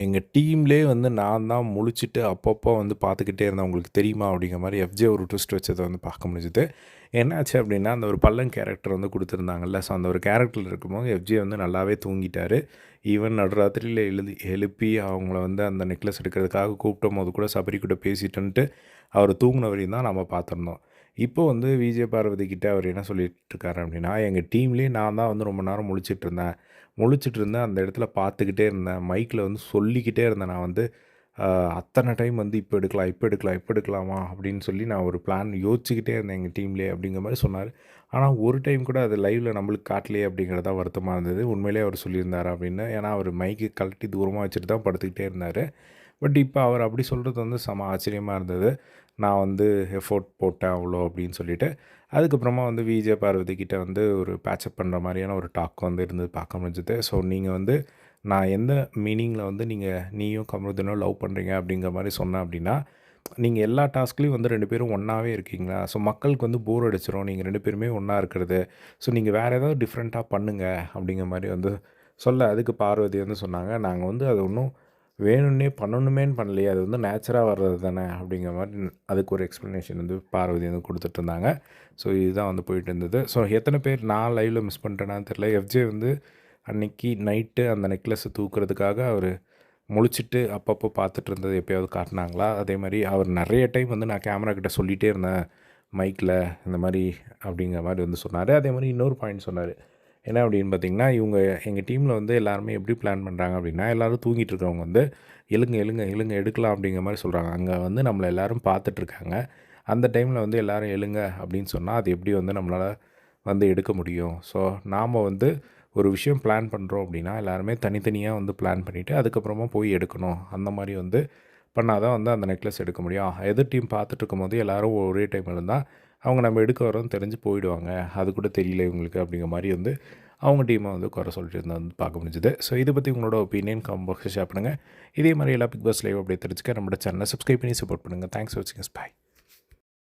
எங்கள் டீம்லேயே வந்து நான் தான் முழிச்சிட்டு அப்பப்போ வந்து பார்த்துக்கிட்டே இருந்தேன். உங்களுக்கு தெரியுமா அப்படிங்கிற மாதிரி எஃப்ஜே ஒரு ட்விஸ்ட் வச்சதை வந்து பார்க்க முடிஞ்சுது. என்னாச்சு அப்படின்னா அந்த ஒரு பள்ளன் கேரக்டர் வந்து கொடுத்துருந்தாங்கல்ல. ஸோ அந்த ஒரு கேரக்டரில் இருக்கும்போது எஃப்ஜே வந்து நல்லாவே தூங்கிட்டார். ஈவன் நடுராத்திரியில் எழுதி எழுப்பி அவங்கள வந்து அந்த நெக்லஸ் எடுக்கிறதுக்காக கூப்பிட்டும் போது கூட சபரி கூட பேசிட்டுன்ட்டு அவர் தூங்கின வரையும் தான் நம்ம பார்த்துருந்தோம். இப்போ வந்து விஜய் பார்வதி கிட்டே அவர் என்ன சொல்லிட்டு இருக்காரு அப்படின்னா எங்கள் டீம்லேயே நான் தான் வந்து ரொம்ப நேரம் முழிச்சிட்டு இருந்தேன் முழிச்சிட்டு இருந்தேன் அந்த இடத்துல பார்த்துக்கிட்டே இருந்தேன். மைக்கில் வந்து சொல்லிக்கிட்டே இருந்தேன். நான் வந்து அத்தனை டைம் வந்து இப்போ எடுக்கலாம் இப்போ எடுக்கலாம் இப்போ எடுக்கலாமா? அப்படின்னு சொல்லி நான் ஒரு பிளான் யோசிச்சுக்கிட்டே இருந்தேன் எங்கள் டீம்லேயே அப்படிங்கிற மாதிரி சொன்னார். ஆனால் ஒரு டைம் கூட அது லைவில் நம்மளுக்கு காட்டலையே அப்படிங்கிறதா வருத்தமாக இருந்தது. உண்மையிலேயே அவர் சொல்லியிருந்தார் அப்படின்னு. ஏன்னா அவர் மைக்கு கழட்டி தூரமாக வச்சுட்டு தான் படுத்துக்கிட்டே இருந்தார். பட் இப்போ அவர் அப்படி சொல்கிறது வந்து செம ஆச்சரியமாக இருந்தது. நான் வந்து எஃபோர்ட் போட்டேன் அவ்வளோ அப்படின்னு சொல்லிட்டு. அதுக்கப்புறமா வந்து விஜய் பார்வதி கிட்டே வந்து ஒரு பேச்சப் பண்ணுற மாதிரியான ஒரு டாக் வந்து இருந்தது பார்க்க முடிஞ்சது ஸோ நீங்கள் வந்து நான் எந்த மீனிங்கில் வந்து நீங்கள் நீயும் கமருதனும் லவ் பண்ணுறீங்க அப்படிங்கிற மாதிரி சொன்னேன் அப்படின்னா நீங்கள் எல்லா டாஸ்க்லேயும் வந்து ரெண்டு பேரும் ஒன்றாவே இருக்கீங்களா? ஸோ மக்களுக்கு வந்து போர் அடிச்சிடும் நீங்கள் ரெண்டு பேருமே ஒன்றா இருக்கிறது. ஸோ நீங்கள் வேறு ஏதாவது டிஃப்ரெண்ட்டாக பண்ணுங்கள் அப்படிங்கிற மாதிரி வந்து சொல்ல அதுக்கு பார்வதி வந்து சொன்னாங்க. நாங்கள் வந்து அது ஒன்றும் வேணும்னே பண்ணணுமேன்னு பண்ணலையே அது வந்து நேச்சராக வர்றது தானே அப்படிங்கிற மாதிரி அதுக்கு ஒரு எக்ஸ்ப்ளனேஷன் வந்து பார்வதி வந்து கொடுத்துட்டு இருந்தாங்க. ஸோ இதுதான் வந்து போயிட்டு இருந்தது. ஸோ எத்தனை பேர் நான் லைவில் மிஸ் பண்ணிட்டேனான்னு தெரில எஃப்ஜே வந்து அன்னைக்கு நைட்டு அந்த நெக்லஸை தூக்குறதுக்காக அவர் முழிச்சிட்டு அப்பப்போ பார்த்துட்டு இருந்தது எப்போயாவது காட்டினாங்களா? அதே மாதிரி அவர் நிறைய டைம் வந்து நான் கேமரா கிட்ட சொல்லிகிட்டே இருந்தேன் மைக்கில் இந்த மாதிரி அப்படிங்கிற மாதிரி வந்து சொன்னார். அதே மாதிரி இன்னொரு பாயிண்ட் சொன்னார். என்ன அப்படின்னு பார்த்தீங்கன்னா இவங்க எங்கள் டீமில் வந்து எல்லாருமே எப்படி பிளான் பண்ணுறாங்க அப்படின்னா எல்லோரும் தூங்கிட்டு இருக்கவங்க வந்து எழுங்க எழுங்க எழுங்க எடுக்கலாம் அப்படிங்கிற மாதிரி சொல்கிறாங்க அங்கே வந்து நம்மளை எல்லாரும் பார்த்துட்ருக்காங்க அந்த டைமில் வந்து எல்லோரும் எழுங்க அப்படின்னு சொன்னால் அது எப்படி வந்து நம்மளால் வந்து எடுக்க முடியும்? ஸோ நாம் வந்து ஒரு விஷயம் பிளான் பண்ணுறோம் அப்படின்னா எல்லாருமே தனித்தனியாக வந்து பிளான் பண்ணிவிட்டு அதுக்கப்புறமா போய் எடுக்கணும். அந்த மாதிரி வந்து பண்ணால் தான் வந்து அந்த நெக்லஸ் எடுக்க முடியும். எதிர் டீம் பார்த்துட்டு இருக்கும்போது எல்லோரும் ஒரே டைம் இருந்தால் அவங்க நம்ம எடுக்க வரோம் தெரிஞ்சு போயிடுவாங்க. அது கூட தெரியல இவங்களுக்கு அப்படிங்கிற மாதிரி வந்து அவங்க டீமை வந்து குறை சொல்லிட்டு இருந்தால் வந்து பார்க்க முடிஞ்சுது. ஸோ இதை பற்றி உங்களோட ஒப்பீனியன் கம் ஷேர் பண்ணுங்கள் இதே மாதிரி எல்லா பிக் பாஸ் லைவ் அப்படியே தெரிஞ்சுக்க நம்மளோட சேனலை சப்ஸ்கிரைப் பண்ணி சப்போர்ட் பண்ணுங்கள் தேங்க்ஸ் ஃபார் வாட்சிங் பாய்